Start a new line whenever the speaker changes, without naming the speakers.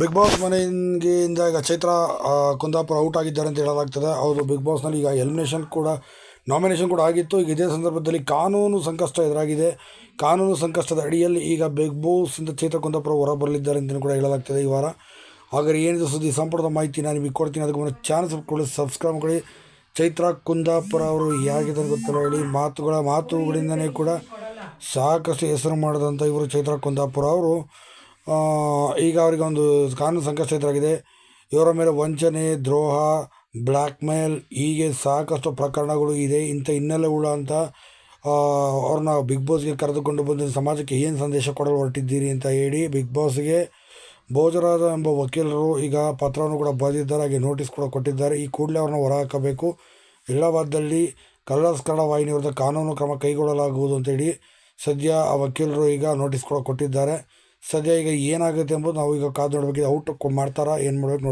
Big boss ಮನೆಯಿಂದ ಈಗ Chaitra Kundapura out ಆಗಿದ್ದಾರೆ ಅಂತ ಹೇಳಲಾಗ್ತದೆ. ಅವರು ಬಿಗ್ ಬಾಸ್ನಲ್ಲಿ ಈಗ ಎಲಿಮಿನೇಷನ್ ಕೂಡ ನಾಮಿನೇಷನ್ ಕೂಡ ಆಗಿತ್ತು. ಈಗ ಇದೇ ಸಂದರ್ಭದಲ್ಲಿ ಕಾನೂನು ಸಂಕಷ್ಟ ಎದುರಾಗಿದೆ. ಕಾನೂನು ಸಂಕಷ್ಟದ ಅಡಿಯಲ್ಲಿ ಈಗ ಬಿಗ್ ಬಾಸಿಂದ ಚೈತ್ರ, ಕುಂದಾಪುರ ಹೊರಬರಲಿದ್ದಾರೆ ಅಂತಲೂ ಕೂಡ ಹೇಳಲಾಗ್ತದೆ ಈ ವಾರ. ಹಾಗಾದರೆ ಏನಿದೆ ಸುದ್ದಿ? ಸಂಪೂರ್ಣ ಮಾಹಿತಿ ನಾನು ನಿಮಗೆ ಕೊಡ್ತೀನಿ. ಅದಕ್ಕೆ ಮುನ್ನ ಚಾನಲ್ ಸಬ್ಕೊಳ್ಳಿ ಸಬ್ಸ್ಕ್ರೈಬ್ ಮಾಡಿ. ಚೈತ್ರ, ಕುಂದಾಪುರ ಅವರು ಹೇಗಿದ್ದಾರೆ ಗೊತ್ತಲ್ಲ ಹೇಳಿ. ಮಾತುಗಳ, ಮಾತುಗಳಿಂದನೇ ಕೂಡ ಸಾಕಷ್ಟು ಹೆಸರು ಮಾಡಿದಂಥ ಇವರು ಚೈತ್ರ, ಕುಂದಾಪುರ ಅವರು. ಈಗ ಅವರಿಗೆ ಒಂದು ಕಾನೂನು ಸಂಕಷ್ಟ ಎದುರಾಗಿದೆ ಇವರ ಮೇಲೆ ವಂಚನೆ ದ್ರೋಹ ಬ್ಲ್ಯಾಕ್ ಮೇಲ್ ಹೀಗೆ ಸಾಕಷ್ಟು ಪ್ರಕರಣಗಳು ಇದೆ. ಇಂಥ ಹಿನ್ನೆಲೆ ಅಂತ ಆ, ಅವ್ರನ್ನ ಬಿಗ್ ಬಾಸ್ಗೆ ಕರೆದುಕೊಂಡು ಬಂದು ಸಮಾಜಕ್ಕೆ ಏನು ಸಂದೇಶ ಕೊಡಲು ಹೊರಟಿದ್ದೀರಿ ಅಂತ ಹೇಳಿ ಬಿಗ್ ಬಾಸ್ಗೆ ಭೋಜರಾಜ ಎಂಬ ವಕೀಲರು ಈಗ ಪತ್ರವನ್ನು ಕೂಡ ಬರೆದಿದ್ದಾರೆ. ಹಾಗೆ ನೋಟಿಸ್ ಕೂಡ ಕೊಟ್ಟಿದ್ದಾರೆ. ಈ ಕೂಡಲೇ ಅವ್ರನ್ನ ಹೊರಹಾಕಬೇಕು. ಇಲ್ಲವಾದಲ್ಲಿ ಕಲರ್ಸ್ ಕನ್ನಡ ವಾಹಿನಿ ವಿರುದ್ಧ ಕಾನೂನು ಕ್ರಮ ಕೈಗೊಳ್ಳಲಾಗುವುದು ಅಂತೇಳಿ ಸದ್ಯ ಆ ವಕೀಲರು ಈಗ ನೋಟಿಸ್ ಕೂಡ ಕೊಟ್ಟಿದ್ದಾರೆ. ಸದ್ಯ ಈಗ ಏನಾಗುತ್ತೆ ಎಂಬುದು ನಾವು ಈಗ ಕಾದು ನೋಡಬೇಕಿದೆ ಔಟ್ ಮಾಡ್ತಾರಾ ಏನು ಮಾಡ್ಬೇಕು ನೋಡಿ